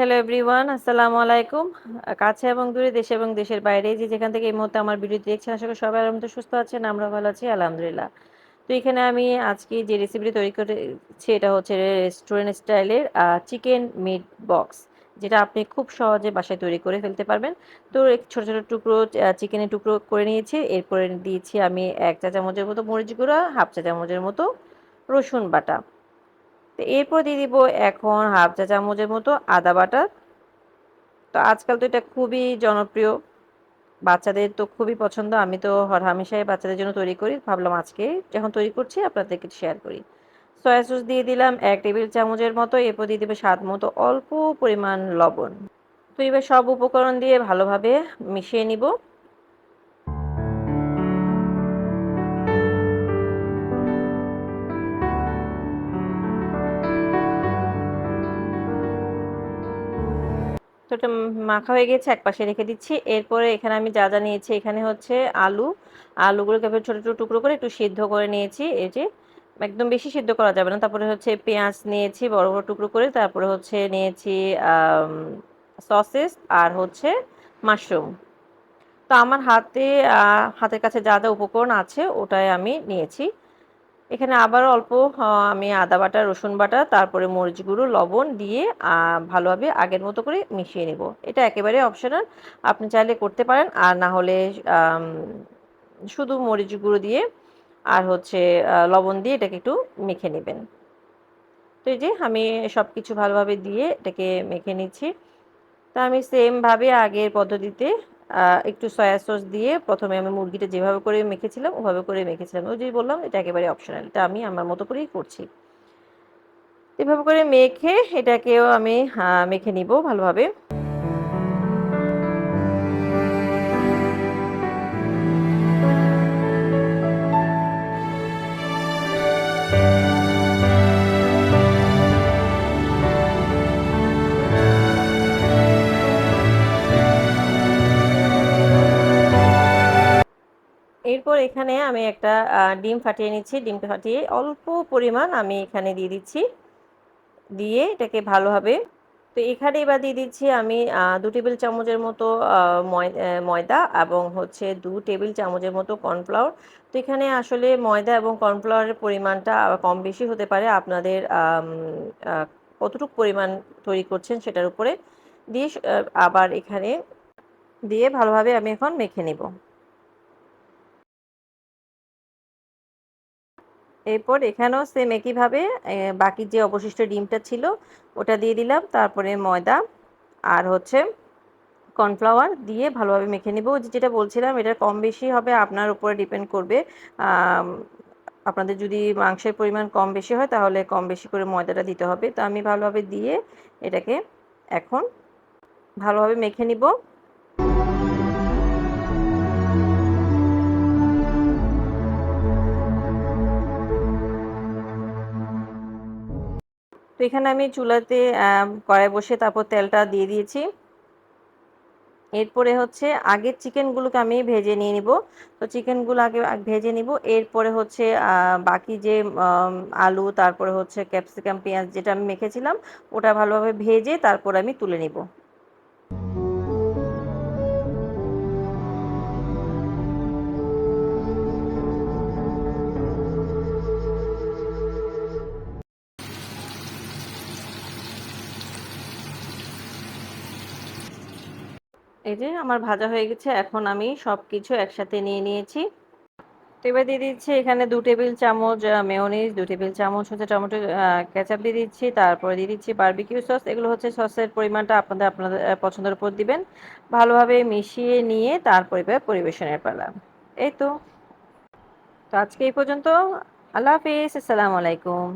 Hello everyone, আসসালামু আলাইকুম। কাছে এবং দূরে দেশে এবং দেশের বাইরে, যে যেখান থেকে এই মুহূর্তে আমার ভিডিও দেখছেন, আশা করি সবাই আলহামদুলিল্লাহ সুস্থ আছেন আমরা ভালো আছি, আলহামদুলিল্লাহ। তো এখানে আমি আজকে যে রেসিপিটি তৈরি করেছি, এটা হচ্ছে রেস্টুরেন্ট স্টাইলের চিকেন মিট বক্স যেটা আপনি খুব সহজে বাসায় তৈরি করে ফেলতে পারবেন। তো ছোটো ছোটো টুকরো চিকেনের টুকরো করে নিয়েছি, এরপরে দিয়েছি আমি এক চা চামচের মতো মরিচ গুঁড়া, হাফ চা চামচের মতো রসুন বাটা। তো এরপর দিয়ে দিব এখন হাফ চা চামচের মতো আদা বাটা। তো আজকাল তো এটা খুবই জনপ্রিয়। বাচ্চাদের তো খুবই পছন্দ। আমি তো হামেশাই বাচ্চাদের জন্য তৈরি করি। ভাবলাম আজকে যখন তৈরি করছি আপনাদেরকে শেয়ার করি। সয়া সস দিয়ে দিলাম এক টেবিল চামচের মতো। এরপর দিয়ে দেবে স্বাদ মতো অল্প পরিমাণ লবণ। তো এবার সব উপকরণ দিয়ে ভালোভাবে মিশিয়ে নিব। তো এটা মাখা হয়ে গেছে, এক পাশে রেখে দিচ্ছি। এরপরে এখানে আমি যা যা নিয়েছি, এখানে হচ্ছে আলু। আলুগুলোকে ছোটো ছোটো টুকরো করে একটু সিদ্ধ করে নিয়েছি। এই যে একদম বেশি সিদ্ধ করা যাবে না। তারপরে হচ্ছে পেঁয়াজ নিয়েছি, বড় বড় টুকরো করে। তারপরে হচ্ছে নিয়েছি সসেস আর হচ্ছে মাশরুম। তো আমার হাতে হাতের কাছে যা যা উপকরণ আছে, ওটাই আমি নিয়েছি। এখানে আবার অল্প আমি আদা বাটা, রসুন বাটা, তারপরে মরিচ গুঁড়ো, লবণ দিয়ে ভালোভাবে আগের মতো করে মিশিয়ে নেব। এটা একেবারে অপশনাল আপনি চাইলে করতে পারেন। আর না হলে শুধু মরিচ গুঁড়ো দিয়ে আর হচ্ছে লবণ দিয়ে এটাকে একটু মেখে নেবেন। তো এই যে আমি সব কিছু ভালোভাবে দিয়ে এটাকে মেখে নিচ্ছি। তা আমি সেমভাবে আগের পদ্ধতিতে একটু সয়া সস দিয়ে প্রথমে আমি মুরগিটা যেভাবে করে মেখেছিলাম, ওভাবে করে মেখেছিলাম। ওই যে বললাম, এটা একেবারে অপশনাল এটা আমি আমার মতো করেই করছি। এভাবে করে মেখে এটাকেও আমি মেখে নিব ভালোভাবে। এরপর এখানে আমি একটা ডিম ফাটিয়ে নিচ্ছি। ডিমটা ফাটিয়ে অল্প পরিমাণ আমি এখানে দিয়ে দিচ্ছি। দিয়ে এটাকে ভালোভাবে, তো এখানে এবার দিয়ে দিচ্ছি আমি দু টেবিল চামচের মতো ময়দা এবং হচ্ছে দু টেবিল চামচের মতো কর্নফ্লাওয়ার। তো এখানে আসলে ময়দা এবং কর্নফ্লাওয়ারের পরিমাণটা কম বেশি হতে পারে। আপনাদের কতটুকু পরিমাণ তৈরি করছেন সেটার উপরে। দিয়ে আবার এখানে দিয়ে ভালোভাবে আমি এখন মেখে নেব। এরপর এখানেও সেম একইভাবে বাকি যে অবশিষ্ট ডিমটা ছিল, ওটা দিয়ে দিলাম। তারপরে ময়দা আর হচ্ছে কর্নফ্লাওয়ার দিয়ে ভালোভাবে মেখে নিব। যেটা বলছিলাম, এটা কম বেশি হবে, আপনার উপরে ডিপেন্ড করবে। আপনাদের যদি মাংসের পরিমাণ কম বেশি হয়, তাহলে কম বেশি করে ময়দাটা দিতে হবে। তো আমি ভালোভাবে দিয়ে এটাকে এখন ভালোভাবে মেখে নিব। তো এখানে আমি চুলাতে কড়াই বসে তারপর তেলটা দিয়ে দিয়েছি। এরপরে হচ্ছে আগের চিকেনগুলোকে আমি ভেজে নিয়ে নিব। তো চিকেনগুলো আগে ভেজে নিব। এরপরে হচ্ছে বাকি যে আলু, তারপরে হচ্ছে ক্যাপসিকাম, পেঁয়াজ যেটা আমি মেখেছিলাম, ওটা ভালোভাবে ভেজে তারপর আমি তুলে নিব। এই যে আমার ভাজা হয়ে গেছে, এখন আমি সব কিছু একসাথে নিয়ে নিয়েছি। তো এবার দিয়ে দিচ্ছি এখানে দু টেবিল চামচ মেয়নিজ দু টেবিল চামচ হচ্ছে টমেটো কেচাপ দিয়ে দিচ্ছি, তারপরে দিয়ে দিচ্ছি বার্বিকিউ সস এগুলো হচ্ছে সসের পরিমাণটা আপনাদের আপনাদের পছন্দের উপর দিবেন। ভালোভাবে মিশিয়ে নিয়ে তারপরে পরিবেশনের পালা। এই তো। তো আজকে এই পর্যন্ত, আল্লাহ হাফিজ, আসসালামু আলাইকুম।